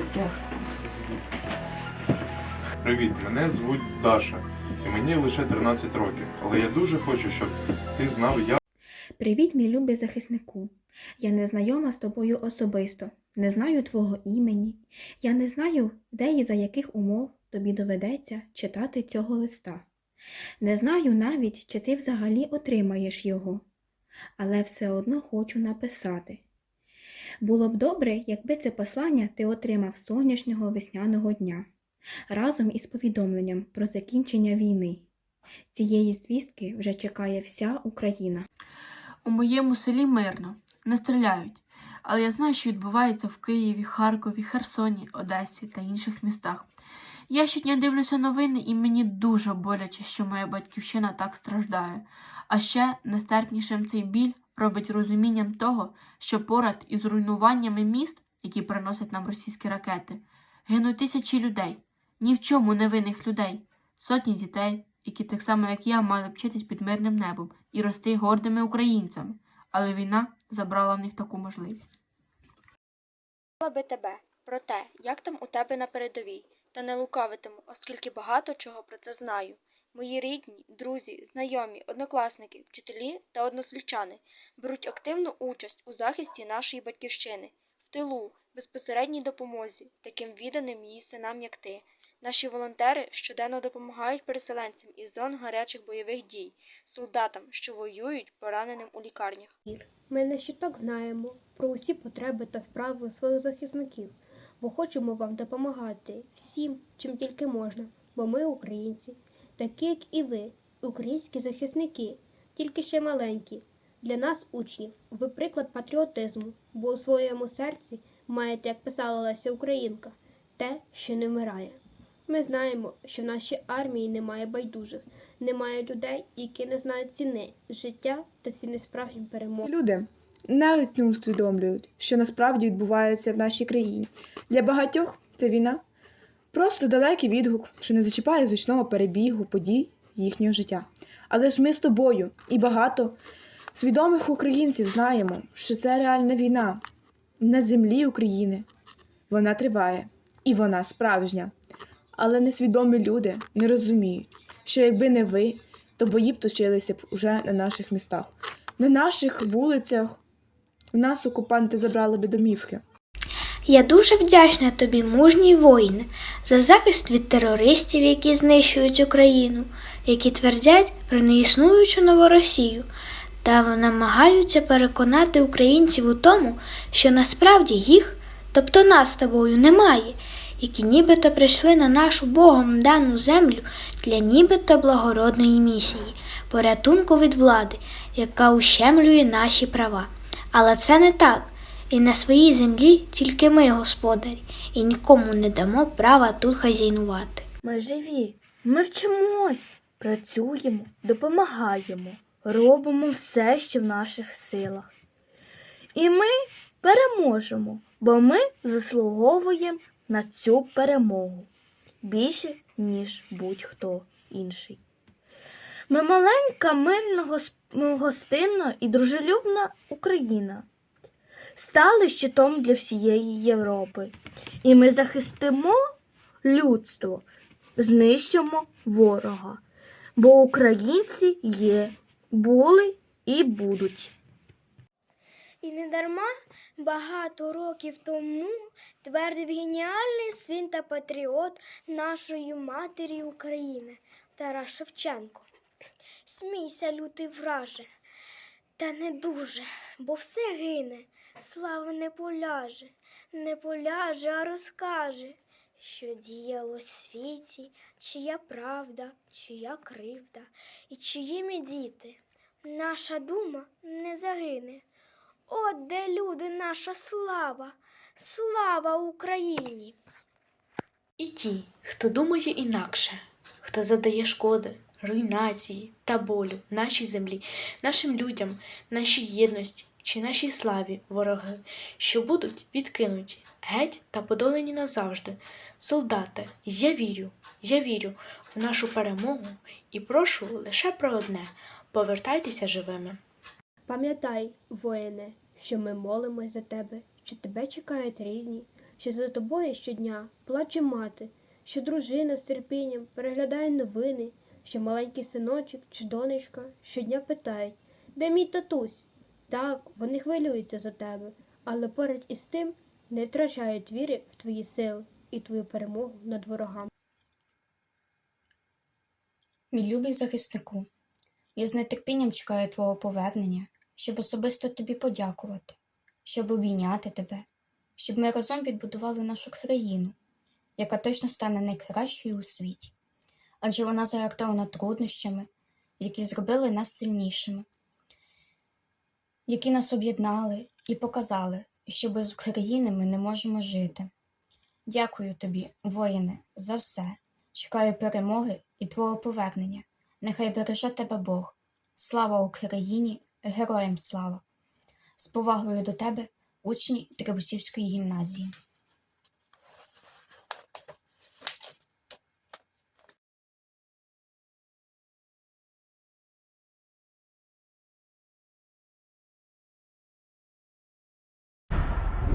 здатись. Привіт, мене звуть Даша, і мені лише 13 років. Але я дуже хочу, щоб ти знав, як Привіт, мій любий захиснику. Я не знайома з тобою особисто, не знаю твого імені. Я не знаю, де і за яких умов тобі доведеться читати цього листа. Не знаю навіть, чи ти взагалі отримаєш його, але все одно хочу написати. Було б добре, якби це послання ти отримав сонячного весняного дня разом із повідомленням про закінчення війни. Цієї звістки вже чекає вся Україна. У моєму селі мирно, не стріляють, але я знаю, що відбувається в Києві, Харкові, Херсоні, Одесі та інших містах. Я щодня дивлюся новини, і мені дуже боляче, що моя батьківщина так страждає. А ще нестерпнішим цей біль робить розумінням того, що поряд із руйнуваннями міст, які приносять нам російські ракети, гинуть тисячі людей, ні в чому невинних людей, сотні дітей, які так само, як я, мали вчитись під мирним небом і рости гордими українцями, але війна забрала в них таку можливість. Би тебе про те, як там у тебе на передовій, та не лукавитиму, оскільки багато чого про це знаю. Мої рідні, друзі, знайомі, однокласники, вчителі та односельчани беруть активну участь у захисті нашої батьківщини, в тилу, безпосередній допомозі, таким відданим її синам, як ти. Наші волонтери щоденно допомагають переселенцям із зон гарячих бойових дій, солдатам, що воюють, пораненим у лікарнях. Ми не щоток знаємо про усі потреби та справи своїх захисників, бо хочемо вам допомагати всім, чим тільки можна, бо ми українці, такі як і ви, українські захисники, тільки ще маленькі. Для нас, учнів, ви приклад патріотизму, бо у своєму серці маєте, як писала Леся Українка, те, що не вмирає. Ми знаємо, що в нашій армії немає байдужих, немає людей, які не знають ціни життя та ціни справжньої перемоги. Люди навіть не усвідомлюють, що насправді відбувається в нашій країні. Для багатьох це війна просто далекий відгук, що не зачіпає звичного перебігу подій їхнього життя. Але ж ми з тобою і багато свідомих українців знаємо, що це реальна війна на землі України. Вона триває і вона справжня. Але несвідомі люди не розуміють, що якби не ви, то бої б точилися б уже на наших містах. На наших вулицях у нас окупанти забрали би домівки. Я дуже вдячна тобі, мужній воїне, за захист від терористів, які знищують Україну, які твердять про неіснуючу новоросію, та намагаються переконати українців у тому, що насправді їх, тобто нас з тобою, немає, які нібито прийшли на нашу Богом дану землю для нібито благородної місії, порятунку від влади, яка ущемлює наші права. Але це не так. І на своїй землі тільки ми господарі, і нікому не дамо права тут хазяйнувати. Ми живі, ми вчимось, працюємо, допомагаємо, робимо все, що в наших силах. І ми переможемо, бо ми заслуговуємо на цю перемогу більше, ніж будь-хто інший. Ми маленька, мирна, гостинна і дружелюбна Україна. Стали щитом для всієї Європи. І ми захистимо людство, знищимо ворога. Бо українці є, були і будуть. І не дарма багато років тому твердив геніальний син та патріот нашої матері України Тарас Шевченко. Смійся, лютий враже, та не дуже, бо все гине, слава не поляже, не поляже, а розкаже, що діялось в світі, чия правда, чия кривда, і чиїми діти. Наша дума не загине. От де люди наша слава, слава Україні! І ті, хто думає інакше, хто завдає шкоди, руйнації та болю нашій землі, нашим людям, нашій єдності чи нашій славі, вороги, що будуть відкинуті геть та подолені назавжди. Солдати, я вірю, я вірю в нашу перемогу і прошу лише про одне повертайтеся живими. Пам'ятай, воїне, що ми молимось за тебе, що тебе чекають рідні, що за тобою щодня плаче мати, що дружина з терпінням переглядає новини, що маленький синочок чи донечка щодня питають, де мій татусь? Так, вони хвилюються за тебе, але поряд із тим не втрачають віри в твої сили і твою перемогу над ворогами. Мій любий захиснику, я з нетерпінням чекаю твого повернення, щоб особисто тобі подякувати, щоб обійняти тебе, щоб ми разом відбудували нашу країну, яка точно стане найкращою у світі. Адже вона заректована труднощами, які зробили нас сильнішими, які нас об'єднали і показали, що без України ми не можемо жити. Дякую тобі, воїне, за все. Чекаю перемоги і твого повернення. Нехай береже тебе Бог. Слава Україні, героям слава! З повагою до тебе, учні Трибусівської гімназії.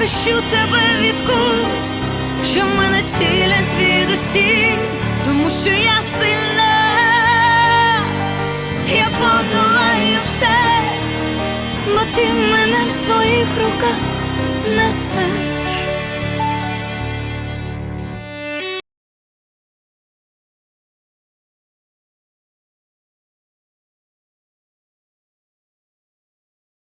Захищу тебе від кул, що мене цілять звідусіль, тому що я сильна, я подолаю все, бо ти мене в своїх руках несеш.